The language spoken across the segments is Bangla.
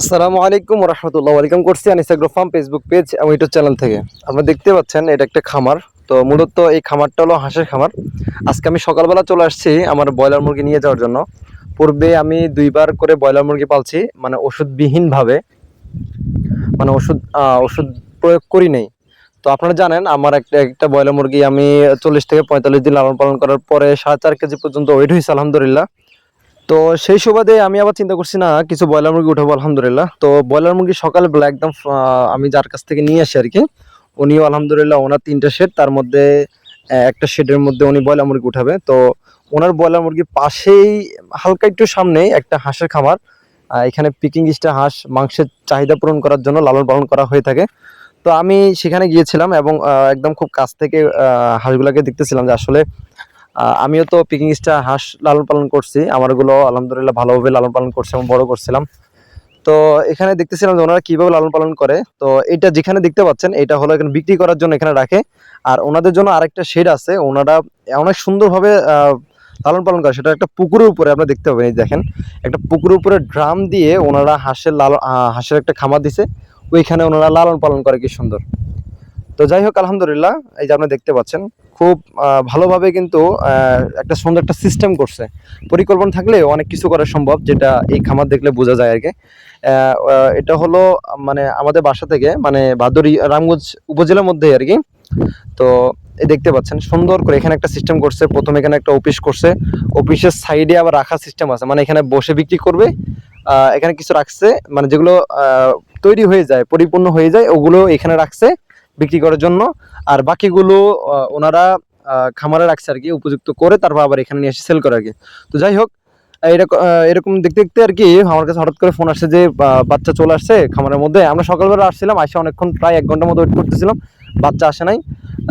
আসসালামু আলাইকুম রহমতুল্লাহ ওয়েলকাম করছি আনিসাগ্রো ফার্ম ফেসবুক পেজ এবং ইউটিউব চ্যানেল থেকে। আপনারা দেখতে পাচ্ছেন, এটা একটা খামার। তো মূলত এই খামারটা হলো হাঁসের খামার। আজকে আমি সকালবেলা চলে আসছি আমার ব্রয়লার মুরগি নিয়ে যাওয়ার জন্য। পূর্বে আমি দুইবার করে ব্রয়লার মুরগি পালছি মানে ওষুধবিহীনভাবে। মানে ওষুধ ওষুধ প্রয়োগ করি নেই। তো আপনারা জানেন, আমার একটা একটা ব্রয়লার মুরগি আমি চল্লিশ থেকে পঁয়তাল্লিশ দিন লালন পালন করার পরে সাড়ে চার কেজি পর্যন্ত ওয়েট হয়েছে, আলহামদুলিল্লাহ। তো সেই সুবাদে আমি আবার চিন্তা করছি, না, কিছু ব্রয়লার মুরগি উঠাবো, আলহামদুলিল্লাহ। তো ব্রয়লার মুরগি সকালবেলা একদম আমি যার কাছ থেকে নিয়ে আসি আর কি উনিও আলহামদুলিল্লাহ ওনার তিনটা শেড তার মধ্যে একটা শেডের মধ্যে উনি ব্রয়লার মুরগি উঠাবে। তো ওনার ব্রয়লার মুরগির পাশেই, হালকা একটু সামনেই একটা হাঁসের খামার এখানে পিকিং স্টার হাঁস মাংসের চাহিদা পূরণ করার জন্য লালন পালন করা হয়ে থাকে। তো আমি সেখানে গিয়েছিলাম এবং একদম খুব কাছ থেকে হাঁসগুলাকে দেখতেছিলাম যে আসলে আমিও তো পিকিং স্টার হাঁস লালন পালন করছি। আমারগুলো আলহামদুলিল্লাহ ভালোভাবে লালন পালন করছি এবং বড় করছিলাম। তো এখানে দেখতেছিলাম যে ওনারা কীভাবে লালন পালন করে। তো এটা যেখানে দেখতে পাচ্ছেন, এটা হলো এখানে বিক্রি করার জন্য এখানে রাখে। আর ওনাদের জন্য আরেকটা শেড আছে, ওনারা অনেক সুন্দরভাবে লালন পালন করে। সেটা একটা পুকুরের উপরে আপনারা দেখতে পাবেন, এই দেখেন। একটা পুকুরের উপরে ড্রাম দিয়ে ওনারা হাঁসের লালন হাঁসের একটা খামার দিছে। ওইখানে ওনারা লালন পালন করে, কি সুন্দর। তো যাই হোক, আলহামদুলিল্লাহ, এই যে আপনি দেখতে পাচ্ছেন খুব ভালোভাবে কিন্তু একটা সুন্দর একটা সিস্টেম করছে। পরিকল্পনা থাকলে অনেক কিছু করা সম্ভব, যেটা এই খামার দেখলে বোঝা যায় আর কি। এটা হলো মানে আমাদের বাসা থেকে মানে ভাদুরি রামগঞ্জ উপজেলার মধ্যে আর কি। তো দেখতে পাচ্ছেন, সুন্দর করে এখানে একটা সিস্টেম করছে। প্রথমে এখানে একটা অফিস করছে। অফিসের সাইডে আবার রাখার সিস্টেম আছে। মানে এখানে বসে বিক্রি করবে এখানে কিছু রাখছে। মানে যেগুলো তৈরি হয়ে যায়, পরিপূর্ণ হয়ে যায়, ওগুলো এখানে রাখছে। বিক্রি করার জন্য। আর বাকিগুলো ওনারা খামারে রাখছে আর কি, উপযুক্ত করে তারপর আবার এখানে নিয়ে এসে সেল করে আর কি। তো যাই হোক এরকম এরকম দেখতে দেখতে আর কি, আমার কাছে হঠাৎ করে ফোন আসছে যে বাচ্চা চলে আসছে খামারের মধ্যে। আমরা সকালবেলা আসছিলাম আসে অনেকক্ষণ, প্রায় এক ঘণ্টার মতো ওয়েট করতেছিলাম, বাচ্চা আসে নাই।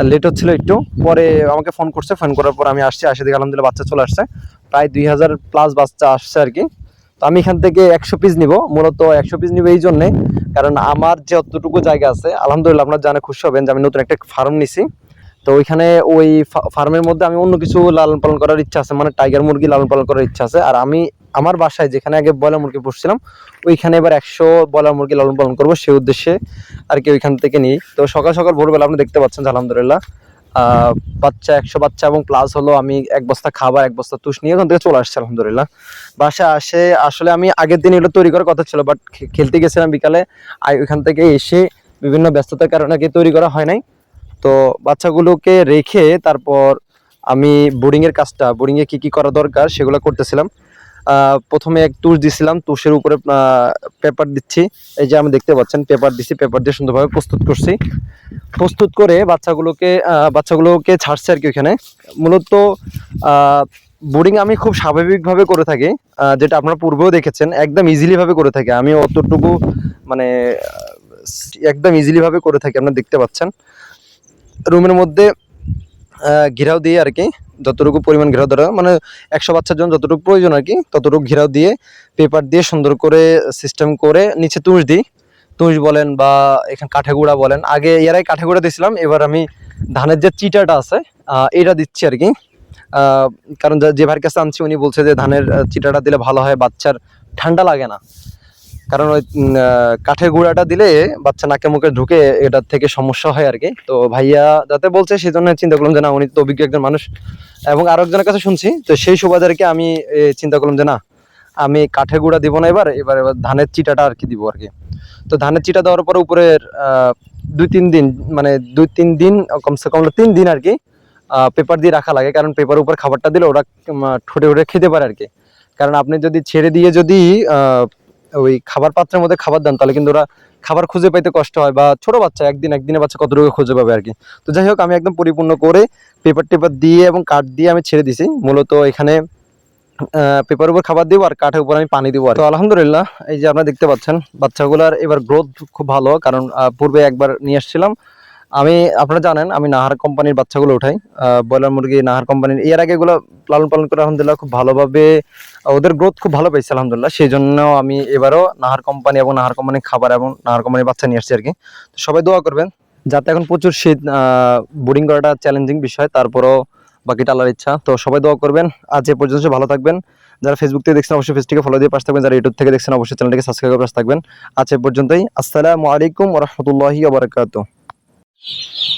লেট হচ্ছিল একটু, পরে আমাকে ফোন করছে ফোন করার পর আমি আসছি, আসে দেখে আলহামদুলিল্লাহ বাচ্চা চলে আসছে। প্রায় দুই হাজার প্লাস বাচ্চা আসছে আর কি। তো আমি এখান থেকে একশো পিস নিব। মূলত একশো পিস নিব এই জন্যে। কারণ আমার যে অতটুকু জায়গা আছে, আলহামদুলিল্লাহ আপনার জানে খুশি হবেন যে আমি নতুন একটা ফার্ম নিছি। তো ওইখানে ওই ফার্মের মধ্যে আমি অন্য কিছু লালন পালন করার ইচ্ছা আছে। মানে টাইগার মুরগি লালন পালন করার ইচ্ছা আছে। আর আমি, আমার বাসায় যেখানে আগে ব্রয়লার মুরগি পুষছিলাম, ওইখানে এবার একশো ব্রয়লার মুরগি লালন পালন করব সেই উদ্দেশ্যে আর কি ওইখান থেকে নিই। তো সকাল সকাল ভোরবেলা আপনি দেখতে পাচ্ছেন আলহামদুলিল্লাহ বাচ্চা একশো বাচ্চা এবং প্লাস হলো আমি এক বস্তা খাবার, এক বস্তা তুষ নিয়ে ওখান থেকে চলে আসছি, আলহামদুলিল্লাহ। বাসায় আসে, আসলে আমি আগের দিন এগুলো তৈরি করার কথা ছিল বাট খেলতে গেছিলাম বিকালে ওইখান থেকে এসে বিভিন্ন ব্যস্ততার কারণে কি তৈরি করা হয় নাই। তো বাচ্চাগুলোকে রেখে তারপর আমি বোর্ডিংয়ের কাজটা বোর্ডিংয়ে কী কী করা দরকার সেগুলো করতেছিলাম। প্রথমে এক তুষ দিছিলাম তুষের উপরে পেপার দিচ্ছি। এই যে আমি দেখতে পাচ্ছেন পেপার দিচ্ছি পেপার দিয়ে সুন্দরভাবে প্রস্তুত করছি। প্রস্তুত করে বাচ্চাগুলোকে বাচ্চাগুলোকে ছাড়ছে আর কি ওখানে মূলত বোর্ডিং আমি খুব স্বাভাবিকভাবে করে থাকি যেটা আপনারা পূর্বেও দেখেছেন, একদম ইজিলিভাবে করে থাকি। আমি অতটুকু মানে একদম ইজিলিভাবে করে থাকি, আপনারা দেখতে পাচ্ছেন। রুমের মধ্যে ঘেরাও দিয়ে আর কি। যতটুকু পরিমাণ ঘেরাও ধরা মানে একশো বাচ্চার জন্য যতটুকু প্রয়োজন আর কি, ততটুকু ঘেরাও দিয়ে পেপার দিয়ে সুন্দর করে সিস্টেম করে নিচে তুষ দিই। তুষ বলেন বা এখানে কাঠেগুড়া বলেন। আগে এরাই কাঠেগুড়া দিয়েছিলাম, এবার আমি ধানের যে চিটাটা আছে এটা দিচ্ছি আর কি। কারণ যে ভাইয়ের কাছে আনছি, উনি বলছে যে ধানের চিটাটা দিলে ভালো হয়, বাচ্চার ঠান্ডা লাগে না। কারণ ওই কাঠের গুঁড়াটা দিলে বাচ্চা নাকে মুখে ঢুকে এটার থেকে সমস্যা হয় আর কি। তো ভাইয়া যাতে বলছে সেই জন্য চিন্তা করলাম যে না, উনি তো অভিজ্ঞ একজন মানুষ। এবং আরও একজনের কাছে শুনছি, তো সেই সুবাদে আর কি আমি চিন্তা করলাম যে না, আমি কাঠের গুঁড়া দিব না এবার এবার এবার ধানের চিটাটা আর কি দিব আর কি। তো ধানের চিটা দেওয়ার পরে উপরের দুই তিন দিন মানে দুই তিন দিন, কমসে কম তিন দিন আর কি পেপার দিয়ে রাখা লাগে। কারণ পেপার উপর খাবারটা দিলে ওরা ঠোঁটে উঠে খেতে পারে আর কি। কারণ আপনি যদি ছেড়ে দিয়ে যদি ওই খাবার পাত্রের মধ্যে খাবার দেন, তাহলে কিন্তু ওরা খাবার খুঁজে পাইতে কষ্ট হয় বা ছোট বাচ্চা একদিন একদিনে বাচ্চা কতটুকু খুঁজে পাবে আর কি। তো যাই হোক, আমি একদম পরিপূর্ণ করে পেপার টেপার দিয়ে এবং কাঠ দিয়ে আমি ছেড়ে দিছি। মূলত এখানে পেপার উপর খাবার দিব আর কাঠের উপর আমি পানি দিব আর তো আলহামদুলিল্লাহ, এই যে আপনারা দেখতে পাচ্ছেন, বাচ্চাগুলোর এবার গ্রোথ খুব ভালো, কারণ পূর্বে একবার নিয়ে আসছিলাম। আমি, আপনারা জানেন, আমি নাহার কোম্পানির বাচ্চাগুলো উঠাই। ব্রয়লার মুরগি নাহার কোম্পানির, এর আগে এগুলো লালন পালন করে আলহামদুলিল্লাহ খুব ভালোভাবে, ওদের গ্রোথ খুব ভালো পাইছে আলহামদুলিল্লাহ। সেই জন্য আমি এবারও নাহার কোম্পানি এবং নাহার কোম্পানির খাবার এবং নাহার কোম্পানির বাচ্চা নিয়ে আসছি আর কি। তো সবাই দোয়া করবেন, যাতে এখন প্রচুর শীত বোর্ডিং করাটা চ্যালেঞ্জিং বিষয়, তারপরও বাকিটা আল্লাহর ইচ্ছা। তো সবাই দোয়া করবেন, আজ এ পর্যন্ত ভালো থাকবেন। যারা ফেসবুক থেকে দেখছেন, অবশ্যই পেজটিকে ফলো দিয়ে পাশে থাকবেন। যারা ইউটিউব থেকে দেখছেন, অবশ্যই চ্যানেলটিকে সাবস্ক্রাইব করে পাশে থাকবেন। আজ এ পর্যন্তই, আসসালামু আলাইকুম রহমতুল্লাহি ওবরাকাতুহ Thank you.